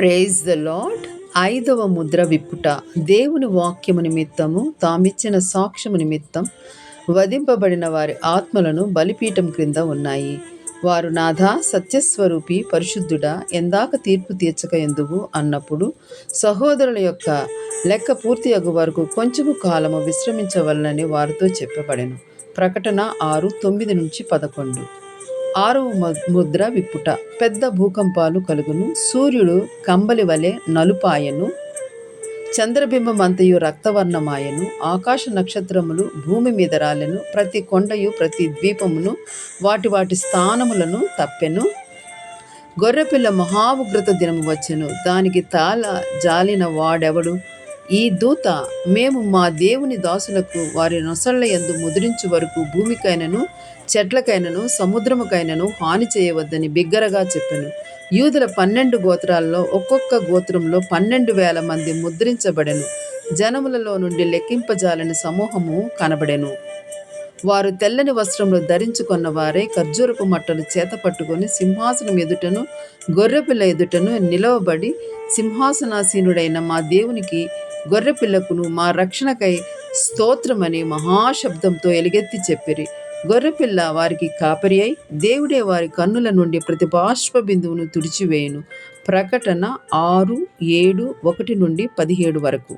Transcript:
Praise the lord ఐదవ ముద్ర విప్పుట దేవుని వాక్యము నిమిత్తము తామిచ్చిన సాక్ష్యము నిమిత్తం వధింపబడిన వారి ఆత్మలను బలిపీఠం క్రింద ఉన్నాయి. వారు నాథ సత్యస్వరూపి పరిశుద్ధుడా ఎందాక తీర్పు తీర్చక ఎందువు అన్నప్పుడు సహోదరుల యొక్క లెక్క పూర్తి అగు వరకు కొంచెము కాలము విశ్రమించవలనని వారితో చెప్పబడెను. ప్రకటన ఆరు తొమ్మిది నుంచి పదకొండు. ఆరవ ము- ముద్ర విప్పుట పెద్ద భూకంపాలు కలుగును. సూర్యుడు కంబలి వలె నలుపాయను. చంద్రబింబమంతయు రక్తవర్ణమాయను. ఆకాశ నక్షత్రములు భూమి మీద రాలెను. ప్రతి కొండయు ప్రతి ద్వీపమును వాటి వాటి స్థానములను తప్పెను. గొర్రెపిల్ల మహా ఉగ్రత దినము వచ్చెను. దానికి తాళ జాలిన వాడెవడు? ఈ దూత మేము మా దేవుని దాసులకు వారి నొసళ్ళ యందు ముద్రించు వరకు భూమికైనను చెట్లకైనను సముద్రముకైనను హాని చేయవద్దని బిగ్గరగా చెప్పెను. యూదుల పన్నెండు గోత్రాల్లో ఒక్కొక్క గోత్రంలో పన్నెండు వేల మంది ముద్రించబడెను. జనములలో నుండి లెక్కింపజాలని సమూహము కనబడెను. వారు తెల్లని వస్త్రములు ధరించుకున్న వారే ఖర్జూరపు మట్టలు చేత పట్టుకొని సింహాసనం ఎదుటను గొర్రెపిల్ల ఎదుటను నిలవబడి సింహాసనాసీనుడైన మా దేవునికి గొర్రెపిల్లకును మా రక్షణకై స్తోత్రమని మహాశబ్దంతో ఎలుగెత్తి చెప్పిరి. గొర్రెపిల్ల వారికి కాపరి అయి దేవుడే వారి కన్నుల నుండి ప్రతి బాష్ప బిందువును తుడిచివేయును. ప్రకటన ఆరు ఏడు ఒకటి నుండి పదిహేడు వరకు.